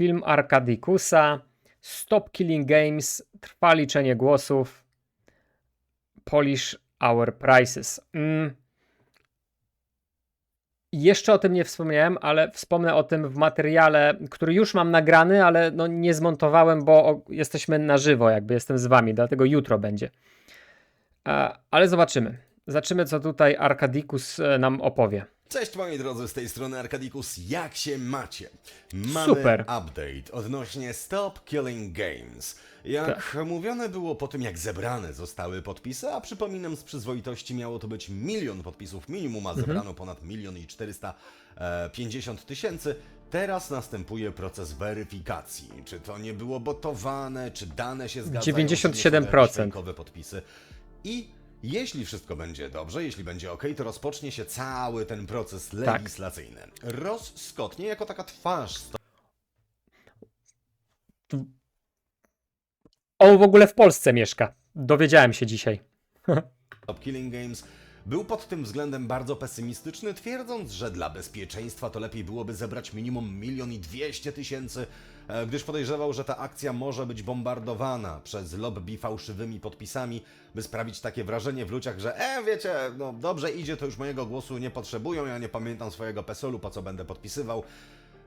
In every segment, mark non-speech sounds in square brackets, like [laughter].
Film Arkadikusa. Stop Killing Games. Trwa liczenie głosów. Polish Our Prices. Mm. Jeszcze o tym nie wspomniałem, ale wspomnę o tym w materiale, który już mam nagrany, ale no nie zmontowałem, bo jesteśmy na żywo, jakby jestem z wami, dlatego jutro będzie. E, Ale zobaczymy. Zobaczymy, co tutaj Arkadikus e, nam opowie. Cześć moi drodzy, z tej strony Arkadikus, jak się macie? Mamy Super. update odnośnie Stop Killing Games. Jak Tak. mówione było po tym, jak zebrane zostały podpisy, a przypominam z przyzwoitości miało to być milion podpisów minimum, a zebrano ponad milion i 450 tysięcy, teraz następuje proces weryfikacji. Czy to nie było botowane, czy dane się zgadzają, 97%. czy nie są jakieś fejkowe podpisy. I jeśli wszystko będzie dobrze, jeśli będzie ok, to rozpocznie się cały ten proces Tak. legislacyjny. Ross Scott, nie jako taka twarz On w ogóle w Polsce mieszka. Dowiedziałem się dzisiaj. [laughs] Stop Killing Games był pod tym względem bardzo pesymistyczny, twierdząc, że dla bezpieczeństwa to lepiej byłoby zebrać minimum milion i dwieście tysięcy, e, gdyż podejrzewał, że ta akcja może być bombardowana przez lobby fałszywymi podpisami, by sprawić takie wrażenie w ludziach, że e, wiecie, no dobrze idzie, to już mojego głosu nie potrzebują, ja nie pamiętam swojego pesolu, po co będę podpisywał.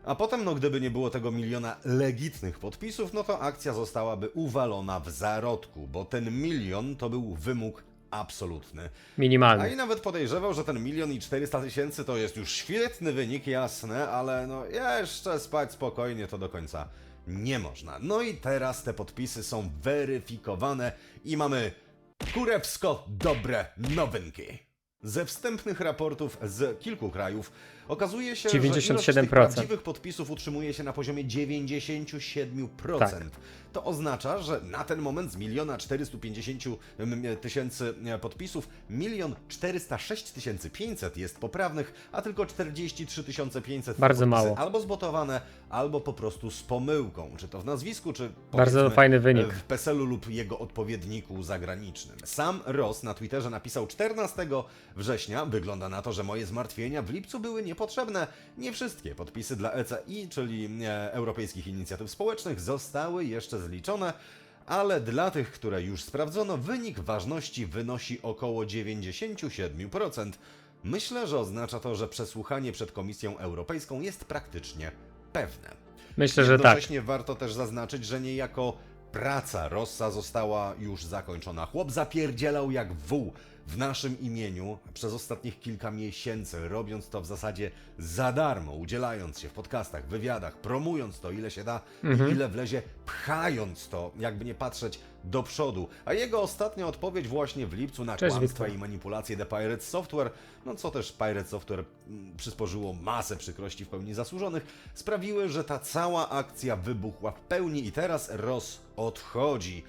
A potem, no gdyby nie było tego miliona legitnych podpisów, no to akcja zostałaby uwalona w zarodku, bo ten milion to był wymóg absolutny. A i Minimalny. nawet podejrzewał, że ten milion i 400 tysięcy to jest już świetny wynik, jasne, ale no jeszcze spać spokojnie to do końca nie można. No i teraz te podpisy są weryfikowane i mamy kurewsko dobre nowynki. Ze wstępnych raportów z kilku krajów okazuje się, że ilość 97%. prawdziwych podpisów utrzymuje się na poziomie 97%. Tak. To oznacza, że na ten moment z miliona 450 mm, tysięcy e, podpisów, milion 406 tysięcy 500 jest poprawnych, a tylko 43 500 Bardzo mało. albo zbotowane, albo po prostu z pomyłką, czy to w nazwisku, czy Bardzo powiedzmy, fajny wynik. w PESEL-u lub jego odpowiedniku zagranicznym. Sam Ross na Twitterze napisał 14 września, wygląda na to, że moje zmartwienia w lipcu były niepotrzebne. Nie wszystkie podpisy dla ECI, czyli e, Europejskich Inicjatyw Społecznych, zostały jeszcze zliczone, ale dla tych, które już sprawdzono, wynik ważności wynosi około 97%. Myślę, że oznacza to, że przesłuchanie przed Komisją Europejską jest praktycznie pewne. Myślę, że tak. Jednocześnie warto też zaznaczyć, że niejako praca Rossa została już zakończona. Chłop zapierdzielał jak wół w naszym imieniu przez ostatnich kilka miesięcy, robiąc to w zasadzie za darmo, udzielając się w podcastach, wywiadach, promując to ile się da Mhm. i ile wlezie, pchając to, jakby nie patrzeć do przodu. A jego ostatnia odpowiedź właśnie w lipcu na Cześć, kłamstwa Wiktor. i manipulacje The Pirate Software, no co też Pirate Software mm, przysporzyło masę przykrości w pełni zasłużonych, sprawiły, że ta cała akcja wybuchła w pełni i teraz Ross odchodzi.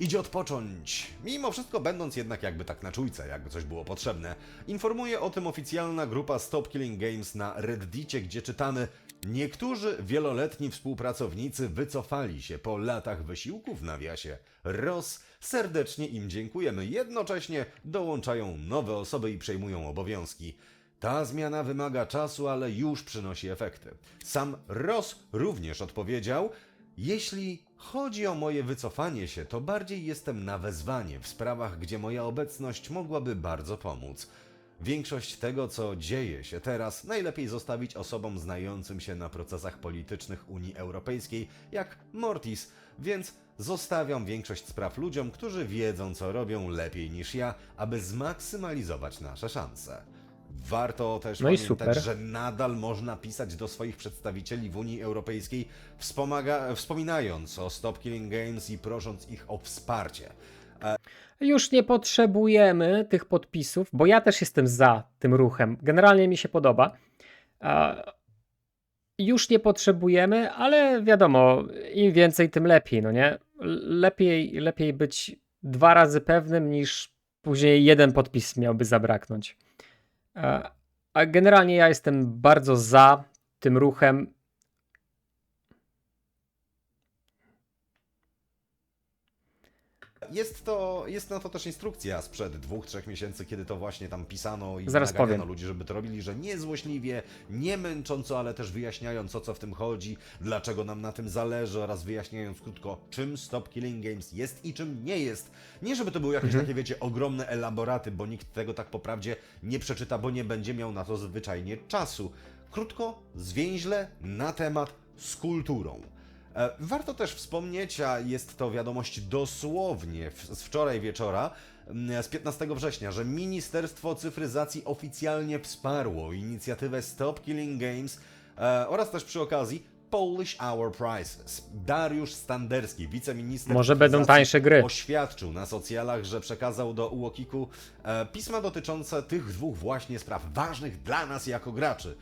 Idzie odpocząć. Mimo wszystko będąc jednak jakby tak na czujce, jakby coś było potrzebne. Informuje o tym oficjalna grupa Stop Killing Games na Reddicie, gdzie czytamy Niektórzy wieloletni współpracownicy wycofali się po latach wysiłku w nawiasie. Ross, serdecznie im dziękujemy. Jednocześnie dołączają nowe osoby i przejmują obowiązki. Ta zmiana wymaga czasu, ale już przynosi efekty. Sam Ross również odpowiedział: Jeśli chodzi o moje wycofanie się, to bardziej jestem na wezwanie w sprawach, gdzie moja obecność mogłaby bardzo pomóc. Większość tego, co dzieje się teraz, najlepiej zostawić osobom znającym się na procesach politycznych Unii Europejskiej, jak Mortis, więc zostawiam większość spraw ludziom, którzy wiedzą, co robią lepiej niż ja, aby zmaksymalizować nasze szanse. Warto też No i pamiętać, super. że nadal można pisać do swoich przedstawicieli w Unii Europejskiej, wspomaga, wspominając o Stop Killing Games i prosząc ich o wsparcie. Już nie potrzebujemy tych podpisów, bo ja też jestem za tym ruchem. Generalnie mi się podoba. A, Już nie potrzebujemy, ale wiadomo, im więcej, tym lepiej, no nie? Lepiej, lepiej być dwa razy pewnym, niż później jeden podpis miałby zabraknąć. A a generalnie ja jestem bardzo za tym ruchem. Jest to, jest na to też instrukcja sprzed dwóch, trzech miesięcy, kiedy to właśnie tam pisano i Zaraz powiem. ludzi, żeby to robili, że nie złośliwie, nie męcząco, ale też wyjaśniając o co w tym chodzi, dlaczego nam na tym zależy oraz wyjaśniając krótko, czym Stop Killing Games jest i czym nie jest. Nie żeby to były jakieś takie, wiecie, ogromne elaboraty, bo nikt tego tak po prawdzie nie przeczyta, bo nie będzie miał na to zwyczajnie czasu. Krótko, zwięźle, na temat, z kulturą. E, Warto też wspomnieć, a jest to wiadomość dosłownie z wczoraj wieczora, z 15 września, że Ministerstwo Cyfryzacji oficjalnie wsparło inicjatywę Stop Killing Games e, oraz też przy okazji Polish Hour Prices. Dariusz Standerski, wiceminister Może będą tańsze gry. oświadczył na socjalach, że przekazał do UOKiK-u e, pisma dotyczące tych dwóch właśnie spraw, ważnych dla nas jako graczy.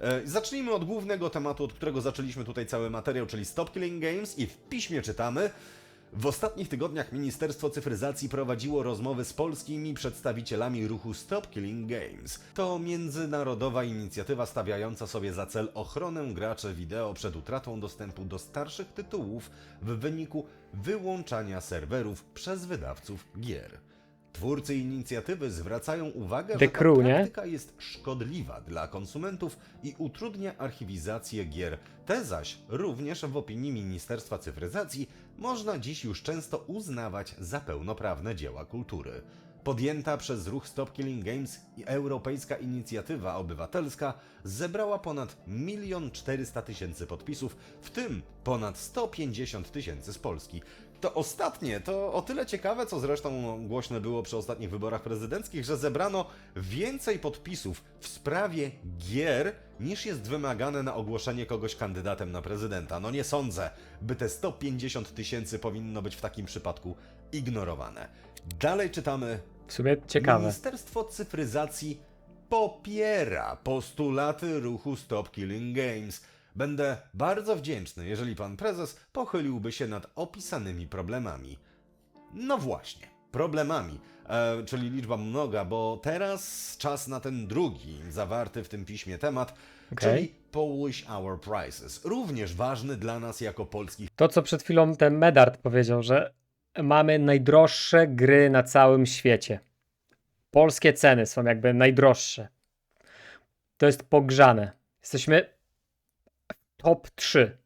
E, Zacznijmy od głównego tematu, od którego zaczęliśmy tutaj cały materiał, czyli Stop Killing Games i w piśmie czytamy w ostatnich tygodniach Ministerstwo Cyfryzacji prowadziło rozmowy z polskimi przedstawicielami ruchu Stop Killing Games. To międzynarodowa inicjatywa stawiająca sobie za cel ochronę graczy wideo przed utratą dostępu do starszych tytułów w wyniku wyłączania serwerów przez wydawców gier. Twórcy inicjatywy zwracają uwagę, The że ta Crew, nie? praktyka jest szkodliwa dla konsumentów i utrudnia archiwizację gier. Te zaś również w opinii Ministerstwa Cyfryzacji można dziś już często uznawać za pełnoprawne dzieła kultury. Podjęta przez ruch Stop Killing Games i Europejska Inicjatywa Obywatelska zebrała ponad 1 400 tysięcy podpisów, w tym ponad 150 tysięcy z Polski. To ostatnie to o tyle ciekawe, co zresztą głośne było przy ostatnich wyborach prezydenckich, że zebrano więcej podpisów w sprawie gier niż jest wymagane na ogłoszenie kogoś kandydatem na prezydenta. No nie sądzę, by te 150 tysięcy powinno być w takim przypadku ignorowane. Dalej czytamy W sumie ciekawe. Ministerstwo Cyfryzacji popiera postulaty ruchu Stop Killing Games. Będę bardzo wdzięczny, jeżeli pan prezes pochyliłby się nad opisanymi problemami. No właśnie, problemami, e, czyli liczba mnoga, bo teraz czas na ten drugi zawarty w tym piśmie temat, Okej. czyli Polish Hour Prices. Również ważny dla nas jako polskich To, co przed chwilą ten Medard powiedział, że mamy najdroższe gry na całym świecie. Polskie ceny są jakby najdroższe. To jest pogrzane. Jesteśmy top 3.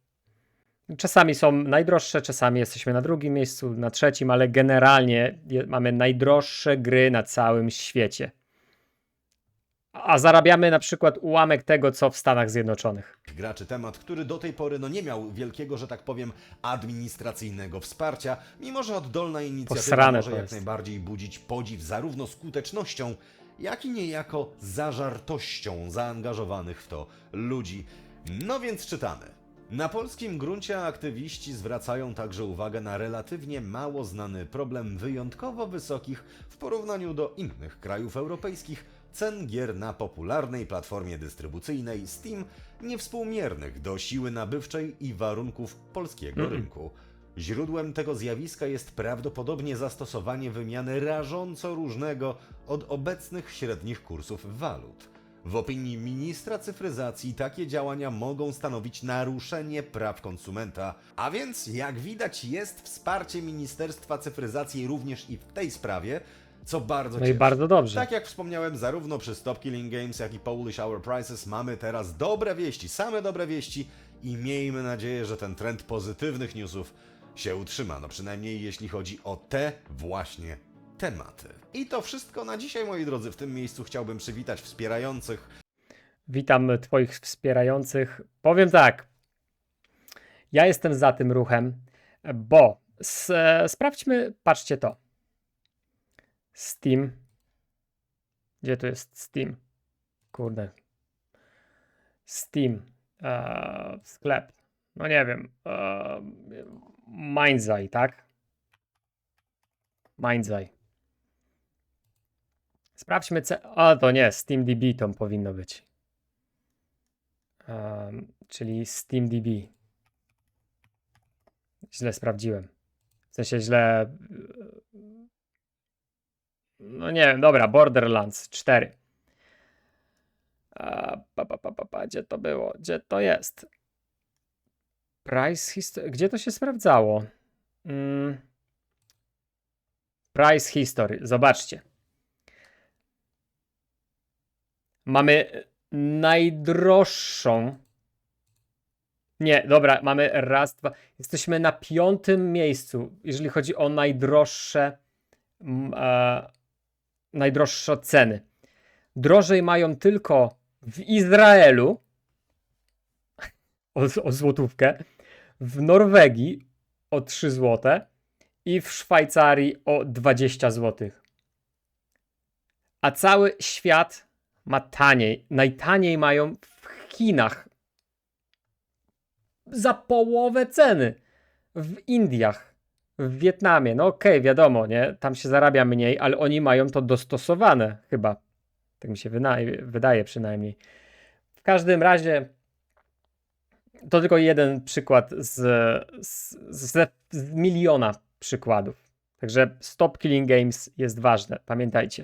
Czasami są najdroższe, czasami jesteśmy na drugim miejscu, na trzecim, ale generalnie mamy najdroższe gry na całym świecie. A zarabiamy na przykład ułamek tego, co w Stanach Zjednoczonych. graczy temat, który do tej pory no, nie miał wielkiego, że tak powiem, administracyjnego wsparcia, mimo że oddolna inicjatywa Posrane może to jak jest. najbardziej budzić podziw zarówno skutecznością, jak i niejako zażartością zaangażowanych w to ludzi. No więc czytamy. Na polskim gruncie aktywiści zwracają także uwagę na relatywnie mało znany problem wyjątkowo wysokich w porównaniu do innych krajów europejskich cen gier na popularnej platformie dystrybucyjnej Steam niewspółmiernych do siły nabywczej i warunków polskiego rynku. Źródłem tego zjawiska jest prawdopodobnie zastosowanie wymiany rażąco różnego od obecnych średnich kursów walut. W opinii ministra cyfryzacji takie działania mogą stanowić naruszenie praw konsumenta, a więc jak widać jest wsparcie Ministerstwa Cyfryzacji również i w tej sprawie, co bardzo No i cieszy. bardzo dobrze. Tak jak wspomniałem, zarówno przy Stop Killing Games, jak i Polish Hour Prices mamy teraz dobre wieści, same dobre wieści i miejmy nadzieję, że ten trend pozytywnych newsów się utrzyma, no przynajmniej jeśli chodzi o te właśnie tematy. I to wszystko na dzisiaj, moi drodzy. W tym miejscu chciałbym przywitać wspierających Witam Twoich wspierających. Powiem tak. Ja jestem za tym ruchem, bo sprawdźmy, patrzcie to. Steam. Gdzie tu jest Steam? Kurde. Steam. E, sklep. No nie wiem. E, Mindzai, tak? Mindzai. Sprawdźmy ce... A, to nie, SteamDB to powinno być. Em, czyli SteamDB. Źle sprawdziłem. W sensie źle. y, No nie wiem, dobra, Borderlands 4. A, pa, pa, pa, pa, pa, gdzie to było? Gdzie to jest? Price history. Gdzie to się sprawdzało? Mm. Price History. Zobaczcie. Mamy najdroższą. Nie, dobra, mamy raz, dwa. Jesteśmy na piątym miejscu, jeżeli chodzi o najdroższe, e, najdroższe ceny. Drożej mają tylko w Izraelu [laughs] o, o złotówkę, w Norwegii o 3 złote i w Szwajcarii o 20 złotych. A cały świat ma taniej. Najtaniej mają w Chinach. Za połowę ceny. W Indiach, w Wietnamie. No okej, wiadomo, nie? Tam się zarabia mniej, ale oni mają to dostosowane chyba. Tak mi się wydaje przynajmniej. W każdym razie to tylko jeden przykład z, z, z, z miliona przykładów. Także Stop Killing Games jest ważne, pamiętajcie.